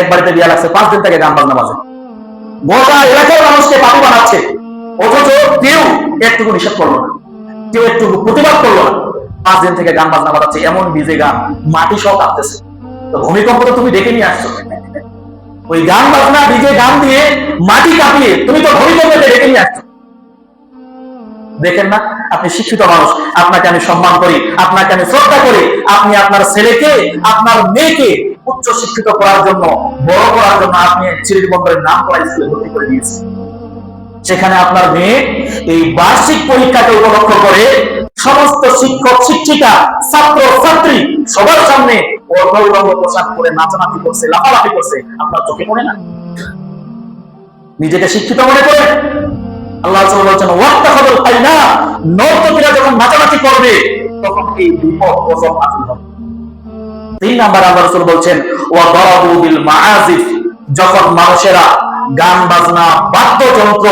এক বাড়িতে বিয়া লাগছে, পাঁচ দিন থেকে গান বাজনা বাজে। গোটা এলাকার মানুষকে পাপি বানাচ্ছে। অথচ কেউ একটুকু নিষেধ করল না। কেউ একটু প্রতিবাদ করল না। পাঁচ দিন থেকে গান বাজনা বাজাচ্ছে, এমন গান, মাটি সব কাঁপতেছে। ভূমিকম্প তো তুমি দেখে নিয়ে আসছো। ওই গান বাজনা ডিজে গান দিয়ে মাটি কাঁপিয়ে তুমি তো ভূমিকম্পকে ডেকে নিয়ে আসছো। দেখেন না, আপনি শিক্ষিত মানুষ, আপনাকে আমি সম্মান করি, আপনাকে আমি শ্রদ্ধা করি, আপনি আপনার ছেলেকে, আপনার মেয়েকে উচ্চ শিক্ষিত করার জন্য, বড় করার জন্য আপনি চিরিট বন্দরের নাম করা স্কুলে ভর্তি করে দিয়েছেন। সেখানে আপনার মেয়ে এই বার্ষিক পরীক্ষাকে উপলক্ষ করে সমস্ত শিক্ষক, শিক্ষিকা, ছাত্র, ছাত্রী সবার সামনে পোশাক করে নাচানাচি করছে, লাফালাফি করছে, আপনার চোখে পড়ে না? নিজেকে শিক্ষিত মনে করে আল্লাহ বলেছেন ওয়াত্তাখাদুল আইনা নর্তকীরা যখন নাচানাচি করবে, তখন এই বিপদ নাজিল হবে। তিন নাম্বার আল্লাহ রাসূল বলছেন ওয়া বিল মাআজিফ যখন মানুষেরা গান, বাজনা, বাদ্যযন্ত্র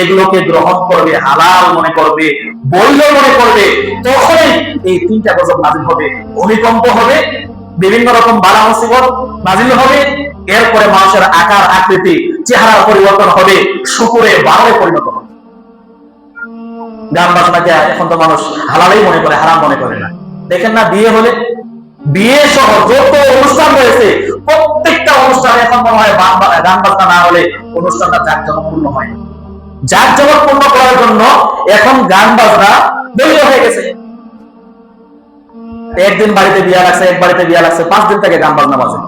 এগুলোকে গ্রহণ করবে, হালাল মনে করবে, বৈধ মনে করবে, তখনই এই তিনটা গজব নাজিল হবে। ভূমিকম্প হবে, বিভিন্ন রকম বালা মুসিবত নাজিল হবে, এরপরে মানুষের আকার, আকৃতি চেহারা পরিবর্তন হবে, শুকুরে বারোয় পরিণত হবে। গান বাজনাকে এখন তো মানুষ হালালেই মনে করে, হারাম মনে করে না। দেখেন না, বিয়ে হলে বিয়ে সহ যত অনুষ্ঠান রয়েছে, প্রত্যেকটা অনুষ্ঠান এখন মনে হয় গান বাজনা না হলে অনুষ্ঠানটা জাঁকজমকপূর্ণ হয়। জাঁকজমকপূর্ণ করার জন্য এখন গান বাজনা বৈধ হয়ে গেছে। একদিন বাড়িতে বিয়া লাগছে, এক বাড়িতে বিয়া লাগছে, পাঁচ দিন থেকে গান বাজনা বাজে।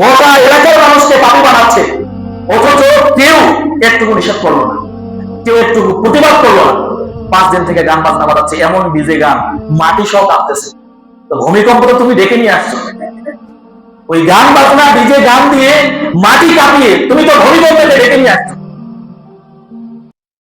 গোটা এলাকার মানুষকে পাপি বানাচ্ছে। অথচ কেউ একটুকু নিষেধ করল না। কেউ একটুকু প্রতিবাদ করল না। পাঁচ দিন থেকে গান বাজনা বাজাচ্ছে, এমন বিজে গান মাটি সব কাঁপতেছে। ভূমিকম্প তো তুমি দেখে নিয়ে আসছো। ওই গান বাজনা ডিজে গান দিয়ে মাটি কাঁপিয়ে তুমি তো